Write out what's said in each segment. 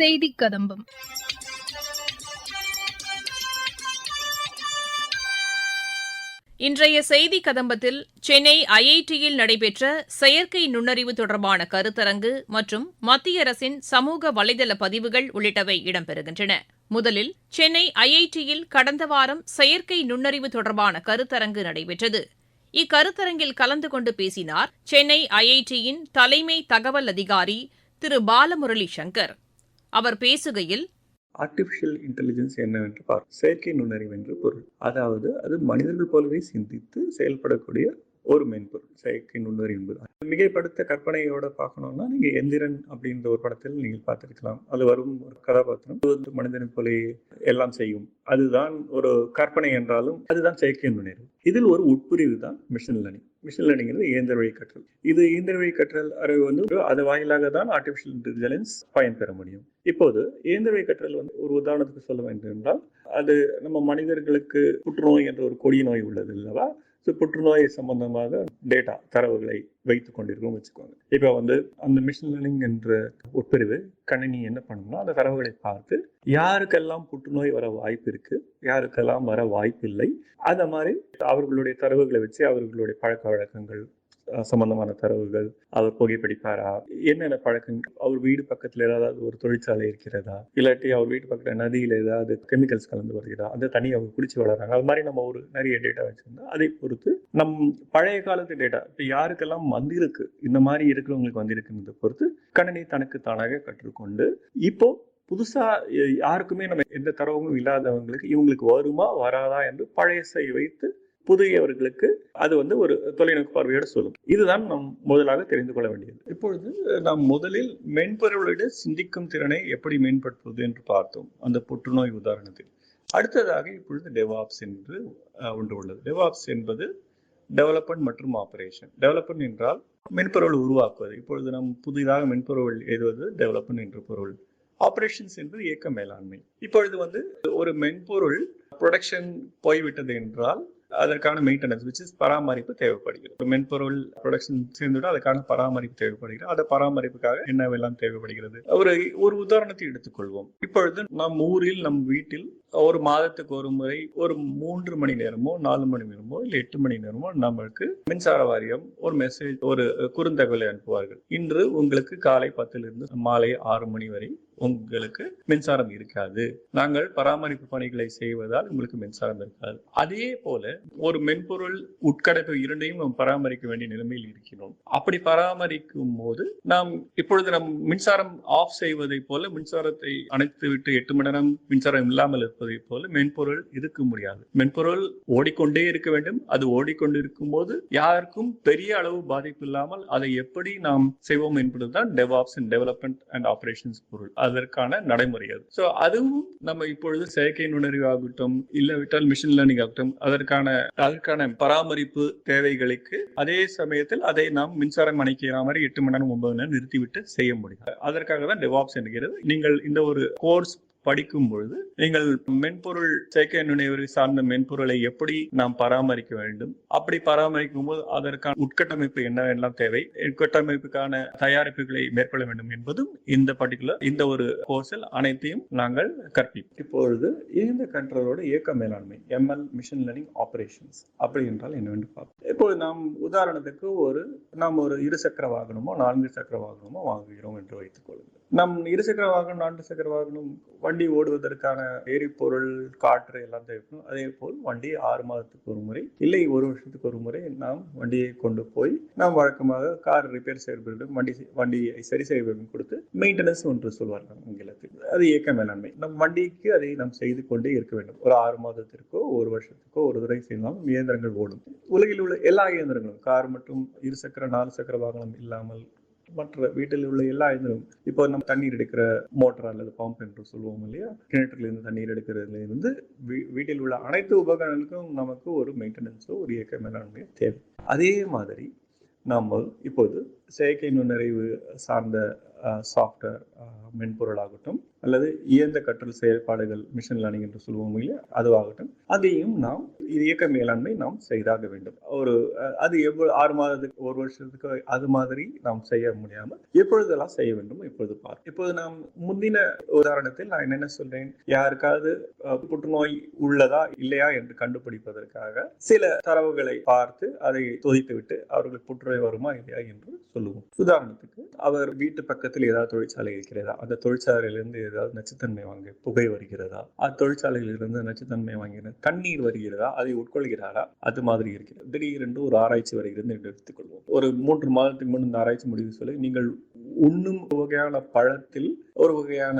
செய்தி கதம்பம். இன்றைய செய்தி கதம்பத்தில் சென்னை ஐஐடியில் நடைபெற்ற செயற்கை நுண்ணறிவு தொடர்பான கருத்தரங்கு மற்றும் மத்திய அரசின் சமூக வலைதள பதிவுகள் உள்ளிட்டவை இடம்பெறுகின்றன. முதலில் சென்னை ஐஐடியில் கடந்த வாரம் செயற்கை நுண்ணறிவு தொடர்பான கருத்தரங்கு நடைபெற்றது. இக்கருத்தரங்கில் கலந்து கொண்டு பேசினார் சென்னை ஐஐடியின் தலைமை தகவல் அதிகாரி திரு பாலமுரளி சங்கர். அவர் பேசுகையில் ஆர்டிஃபிஷியல் இன்டெலிஜென்ஸ் என்னவென்று பார்ப்போம். செயற்கை நுண்ணறிவு என்று பொருள். அதாவது அது மனிதர்கள் போலவே சிந்தித்து செயல்படக்கூடிய ஒரு மென்பொருள் செயற்கை நுண்ணறிவு என்பது. மிகைப்படுத்த கற்பனையோட பார்க்கணும்னா நீங்க எந்திரன் அப்படின்ற ஒரு படத்தில் நீங்கள் பார்த்திருக்கலாம். அது வரும் ஒரு கதாபாத்திரம். வந்து மனிதனை போல எல்லாம் செய்யும். அதுதான் ஒரு கற்பனை என்றாலும் அதுதான் செயற்கை நுண்ணறிவு இதில் ஒரு உட்பிரிவு தான் மிஷின் லேர்னிங் மிஷின் லேர்னிங்கிறது இயந்திர வழி கற்றல் இது இயந்திர வழி கற்றல் அறிவு வந்து ஒரு- அது வாயிலாக தான் ஆர்டிஃபிஷியல் இன்டெலிஜென்ஸ் பயன்பெற முடியும். இப்போது இயந்திர வழி கற்றல் வந்து ஒரு உதாரணத்துக்கு சொல்ல வேண்டும் என்றால் அது நம்ம மனிதர்களுக்கு புற்றுநோய் என்ற ஒரு கொடிய நோய் உள்ளது அல்லவா? ஸோ புற்றுநோய் சம்பந்தமாக டேட்டா தரவுகளை வைத்து கொண்டிருக்கோம் வச்சுக்கோங்க. இப்போ வந்து அந்த மிஷின் லேர்னிங் என்ற உட்பிரிவு கணினி என்ன பண்ணும்னா அந்த தரவுகளை பார்த்து யாருக்கெல்லாம் புற்றுநோய் வர வாய்ப்பு இருக்கு யாருக்கெல்லாம் வர வாய்ப்பு இல்லை அந்த மாதிரி அவர்களுடைய தரவுகளை வச்சு அவர்களுடைய பழக்க வழக்கங்கள் சம்பந்தமான தரவுகள் அவர் புகைப்பிடிப்பாரா என்னென்ன பழக்கங்கள்? அவர் வீடு பக்கத்துல ஏதாவது ஒரு தொழிற்சாலை இருக்கிறதா? இல்லாட்டி அவர் வீட்டு பக்கத்துல நதியில ஏதாவது கெமிக்கல்ஸ் கலந்து வருகிறதா? அந்த தனி அவங்க குடிச்சு வளர்றாங்க. அது மாதிரி நம்ம ஒரு நிறைய டேட்டா வச்சிருந்தா அதை பொறுத்து நம் பழைய காலத்து டேட்டா இப்போ யாருக்கெல்லாம் வந்திருக்கு இந்த மாதிரி இருக்கிறவங்களுக்கு வந்திருக்குன்றதை பொறுத்து கணினி தனக்கு தானாக கற்றுக்கொண்டு இப்போ புதுசா யாருக்குமே நம்ம எந்த தரவும் இல்லாதவங்களுக்கு இவங்களுக்கு வருமா வராதா என்று பழையசை வைத்து புதியவர்களுக்கு அது வந்து ஒரு தொலைநோக்கு பார்வையோட சொல்லும். இதுதான் நாம் முதலாக தெரிந்து கொள்ள வேண்டியது. இப்பொழுது நாம் முதலில் மென்பொருளோட சிந்திக்கும் திறனை எப்படி மேம்படுத்துவது என்று பார்த்தோம். அந்த புற்றுநோய் உதாரணத்தில். அடுத்ததாக இப்பொழுது டெவாப்ஸ் என்று ஒன்று உள்ளது. டெவாப்ஸ் என்பது டெவலப்மெண்ட் மற்றும் ஆபரேஷன். டெவலப்மெண்ட் என்றால் மென்பொருள் உருவாக்குவது. இப்பொழுது நாம் புதிதாக மென்பொருள் எழுதுவது டெவலப்மெண்ட் என்று பொருள். ஆபரேஷன்ஸ் என்பது இயக்க மேலாண்மை. இப்பொழுது வந்து ஒரு மென்பொருள் ப்ரொடக்ஷன் போய்விட்டது என்றால் அதற்கான மெயின்டெனன்ஸ் விச் இஸ் பராமரிப்பு தேவைப்படுகிறது. மென்பொருள் ப்ரொடக்ஷன் சேர்ந்துட்டு அதுக்கான பராமரிப்பு தேவைப்படுகிறது. அந்த பராமரிப்புக்காக என்னவெல்லாம் தேவைப்படுகிறது? ஒரு ஒரு உதாரணத்தை எடுத்துக்கொள்வோம். இப்பொழுது நம் ஊரில் நம் வீட்டில் ஒரு மாதத்துக்கு ஒரு முறை ஒரு மூன்று மணி நேரமோ நாலு மணி நேரமோ இல்லை எட்டு மணி நேரமோ நம்மளுக்கு மின்சார வாரியம் ஒரு மெசேஜ் ஒரு குறுந்தகவலை அனுப்புவார்கள். இன்று உங்களுக்கு காலை பத்திலிருந்து மாலை ஆறு மணி வரை உங்களுக்கு மின்சாரம் இருக்காது. நாங்கள் பராமரிப்பு பணிகளை செய்வதால் உங்களுக்கு மின்சாரம் இருக்காது. அதே போல ஒரு மென்பொருள் உட்கடப்பு இரண்டையும் நாம் பராமரிக்க வேண்டிய நிலைமையில் இருக்கிறோம். அப்படி பராமரிக்கும் போது நாம் இப்பொழுது நம் மின்சாரம் ஆஃப் செய்வதை போல மின்சாரத்தை அணைத்து விட்டு எட்டு மணி நேரம் மின்சாரம் இல்லாமல் இருப்பதை போல மென்பொருள் இருக்க முடியாது. மென்பொருள் ஓடிக்கொண்டே இருக்க வேண்டும். அது ஓடிக்கொண்டிருக்கும் போது யாருக்கும் பெரிய அளவு பாதிப்பு இல்லாமல் அதை எப்படி நாம் செய்வோம் என்பதுதான் DevOps and development and operations பொருள். அதற்கான நடைமுறை அது. ஸோ அதுவும் நம்ம இப்பொழுது செயற்கை நுண்ணறிவு ஆகட்டும் இல்லாவிட்டால் மிஷின் லேர்னிங் ஆகட்டும் அதற்கான அதற்கான பராமரிப்பு தேவைகளுக்கு அதே சமயத்தில் அதை நாம் மின்சாரம் அணைக்கிற மாதிரி எட்டு மணி நேரம் ஒன்பது நேரம் நிறுத்திவிட்டு செய்ய முடியும். அதற்காக தான் டெவாப்ஸ் என்கிறது. நீங்கள் இந்த ஒரு கோர்ஸ் படிக்கும் பொழுது நீங்கள் மென்பொருள் செயற்கை நுண்ணறிவு சார்ந்த மென்பொருளை எப்படி நாம் பராமரிக்க வேண்டும்? அப்படி பராமரிக்கும் போது அதற்கான உட்கட்டமைப்பு என்னவெல்லாம் தேவை? உட்கட்டமைப்புக்கான தயாரிப்புகளை மேற்கொள்ள வேண்டும் என்பதும் இந்த பர்டிகுலர் இந்த ஒரு கோர்ஸில் அனைத்தையும் நாங்கள் கற்பிப்போம். இப்பொழுது இந்த கண்ட்ரோலோட இயக்க மேலாண்மை எம்எல் மிஷின் லேர்னிங் ஆபரேஷன்ஸ் அப்படி என்றால் என்னவென்று பார்ப்போம். இப்போது நாம் உதாரணத்துக்கு ஒரு நாம் ஒரு இருசக்கர வாகனமோ நான்கு சக்கர வாகனமோ வாங்குகிறோம் என்று வைத்துக் கொள்ளுங்கள். நம் இருசக்கர வாகனம் நான்கு சக்கர வாகனம் வண்டி ஓடுவதற்கான எரிபொருள் காற்று எல்லாம் தேவைப்படும். அதே போல் வண்டி ஆறு மாதத்துக்கு ஒரு முறை இல்லை ஒரு வருஷத்துக்கு ஒரு முறை நாம் வண்டியை கொண்டு போய் நாம் வழக்கமாக கார் ரிப்பேர் செய்வதற்கு வண்டி வண்டியை சரி செய்வதற்கு கொடுத்து மெயின்டெனன்ஸ் ஒன்று சொல்வார்கள் ஆங்கிலத்தில் அது இயக்க மேலாண்மை. நம் வண்டிக்கு அதை நாம் செய்து கொண்டே இருக்க வேண்டும். ஒரு ஆறு மாதத்திற்கோ ஒரு வருஷத்துக்கோ ஒரு தடவை செய்யலாம் இயந்திரங்கள் ஓடும். உலகில் உள்ள எல்லா இயந்திரங்களும் கார் மற்றும் இருசக்கர நாலு சக்கர வாகனம் இல்லாமல் மற்ற வீட்டில் உள்ள எல்லா இயந்திரமும் இப்போ நம்ம தண்ணீர் எடுக்கிற மோட்டர் அல்லது பம்ப் என்று சொல்லுவோம் இல்லையா? கிணற்றிலிருந்து தண்ணீர் எடுக்கிறதுல இருந்து வீ- வீட்டில் உள்ள அனைத்து உபகரணங்களுக்கும் நமக்கு ஒரு மெயின்டெனன்ஸோ ஒரு இயக்க மேலாண்மையோ தேவை. அதே மாதிரி நாம் இப்போது செயற்கை நுண்ணறிவு சார்ந்த சாஃப்ட்வேர் மென்பொருளாகட்டும் அல்லது இயந்த கற்றல் செயல்பாடுகள் மிஷின் லேர்னிங் என்று சொல்லுவோம் இல்லையா? அதுவாகட்டும் அதையும் நாம் இது இயக்க மேலாண்மை நாம் செய்தாக வேண்டும். ஒரு அது எவ்வளவு ஆறு மாதத்துக்கு ஒரு வருஷத்துக்கு அது மாதிரி நாம் செய்ய முடியாமல் எப்பொழுதெல்லாம் செய்ய வேண்டும் இப்பொழுது பார் இப்போது நாம் முந்தின உதாரணத்தில் நான் என்னென்ன சொல்றேன்? யாருக்காவது புற்றுநோய் உள்ளதா இல்லையா என்று கண்டுபிடிப்பதற்காக சில தரவுகளை பார்த்து அதை சோதித்துவிட்டு அவர்களுக்கு புற்றுநோய் வருமா இல்லையா என்று சொல்லுவோம். உதாரணத்துக்கு அவர் வீட்டு பக்கத்தில் ஏதாவது தொழிற்சாலை இருக்கிறதா? அந்த தொழிற்சாலையிலிருந்து ஏதாவது நச்சுத்தன்மை வாங்க புகை வருகிறதா? அந்த தொழிற்சாலையிலிருந்து நச்சுத்தன்மை வாங்கின தண்ணீர் வருகிறதா? அதை உட்கொள்கிறாரா? அது மாதிரி இருக்கிறது. திடீரென்று ஒரு ஆராய்ச்சி வருகிறது என்று எடுத்துக்கொள்வோம். ஒரு மூன்று மாதத்துக்கு முன் இந்த ஆராய்ச்சி முடிவு சொல்லி நீங்கள் உண்ணும் வகையான பழத்தில் ஒரு வகையான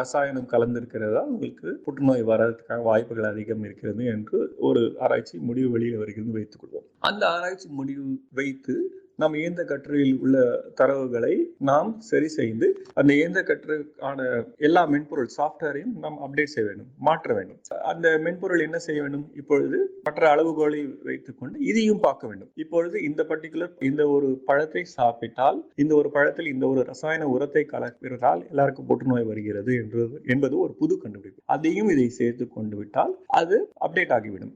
ரசாயனம் கலந்திருக்கிறதா? உங்களுக்கு புற்றுநோய் வர்றதுக்கான வாய்ப்புகள் அதிகம் இருக்கிறது என்று ஒரு ஆராய்ச்சி முடிவு வெளியில் வருகிறது வைத்துக் கொள்வோம் அந்த ஆராய்ச்சி முடிவு வைத்து நாம் இயந்த கற்றலில் உள்ள தரவுகளை நாம் சரி செய்து அந்த இயந்த கற்றலுக்கான எல்லா மென்பொருள் சாஃப்ட்வேரையும் நாம் அப்டேட் செய்ய வேண்டும் மாற்ற வேண்டும். அந்த மென்பொருள் என்ன செய்ய வேண்டும்? இப்பொழுது மற்ற அளவுகோலை வைத்துக்கொண்டு இதையும் பார்க்க வேண்டும். இப்பொழுது இந்த பர்டிகுலர் இந்த ஒரு பழத்தை சாப்பிட்டால் இந்த ஒரு பழத்தில் இந்த ஒரு ரசாயன உரத்தை கலக்கிறதால் எல்லாருக்கும் புற்றுநோய் வருகிறது என்று என்பது ஒரு புது கண்டுபிடிப்பு. அதையும் இதை சேர்த்து கொண்டு விட்டால் அது அப்டேட் ஆகிவிடும்.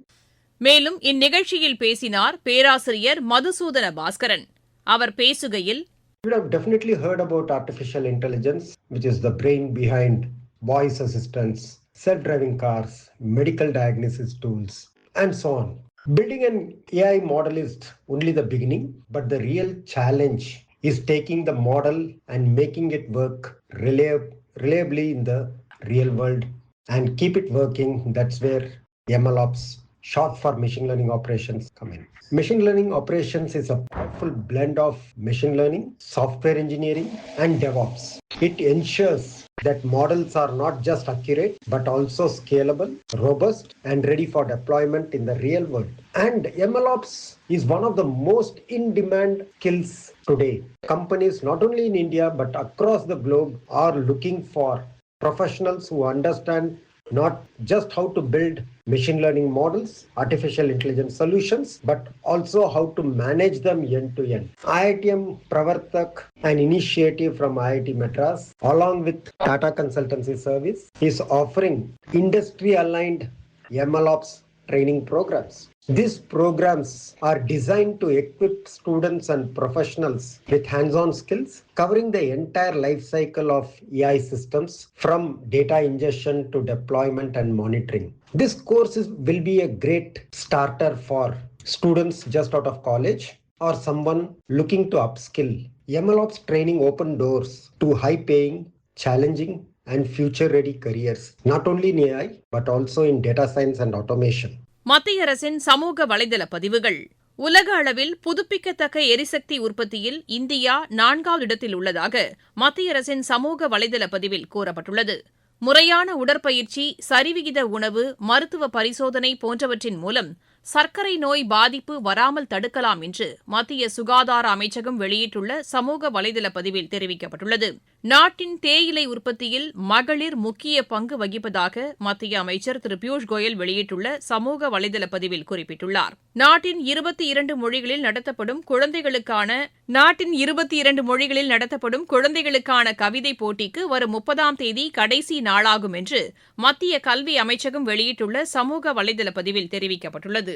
மேலும் இந்நிகழ்ச்சியில் பேசினார் பேராசிரியர் மதுசூதன பாஸ்கரன். அவர் பேசுகையில் You would have definitely heard about artificial intelligence, which is the brain behind voice assistants, self driving cars, medical diagnosis tools, and so on. Building an AI model is only the beginning, but the real challenge is taking the model and making it work reliab- reliably in the real world and keep it working. That's where MLOps, short for machine learning operations, come in. Machine learning operations is a powerful blend of machine learning, software engineering, and DevOps. It ensures that models are not just accurate but also scalable, robust, and ready for deployment in the real world. And MLOps is one of the most in demand skills today. Companies, not only in India but across the globe, are looking for professionals who understand not just how to build machine learning models, artificial intelligence solutions, but also how to manage them end to end. IITM Pravartak, an initiative from IIT Madras, along with Tata Consultancy Service, is offering industry aligned MLOps training programs. These programs are designed to equip students and professionals with hands on skills covering the entire life cycle of AI systems from data ingestion to deployment and monitoring. This course is, will be a great starter for students just out of college or someone looking to upskill. MLOps training open doors to high paying, challenging, and future ready careers, not only in AI, but also in data science and automation. மத்திய அரசின் சமூக வலைதள பதிவுகள் உலக அளவில் புதுப்பிக்கத்தக்க எரிசக்தி உற்பத்தியில் இந்தியா நான்காவது இடத்தில் உள்ளதாக மத்திய அரசின் சமூக வலைதள பதிவில் கூறப்பட்டுள்ளது முறையான உடற்பயிற்சி சரிவிகித உணவு மருத்துவ பரிசோதனை போன்றவற்றின் மூலம் சர்க்கரை நோய் பாதிப்பு வராமல் தடுக்கலாம் என்று மத்திய சுகாதார அமைச்சகம் வெளியிட்டுள்ள சமூக வலைதள பதிவில் தெரிவிக்கப்பட்டுள்ளது. நாட்டின் தேயிலை உற்பத்தியில் மகளிர் முக்கிய பங்கு வகிப்பதாக மத்திய அமைச்சர் திரு பியூஷ் கோயல் வெளியிட்டுள்ள சமூக வலைதள பதிவில் குறிப்பிட்டுள்ளார். நாட்டின் இருபத்தி இரண்டு மொழிகளில் நடத்தப்படும் குழந்தைகளுக்கான நாட்டின் இருபத்தி இரண்டு மொழிகளில் நடத்தப்படும் குழந்தைகளுக்கான கவிதை போட்டிக்கு வரும் முப்பதாம் தேதி கடைசி நாளாகும் என்று மத்திய கல்வி அமைச்சகம் வெளியிட்டுள்ள சமூக வலைதள பதிவில் தெரிவிக்கப்பட்டுள்ளது.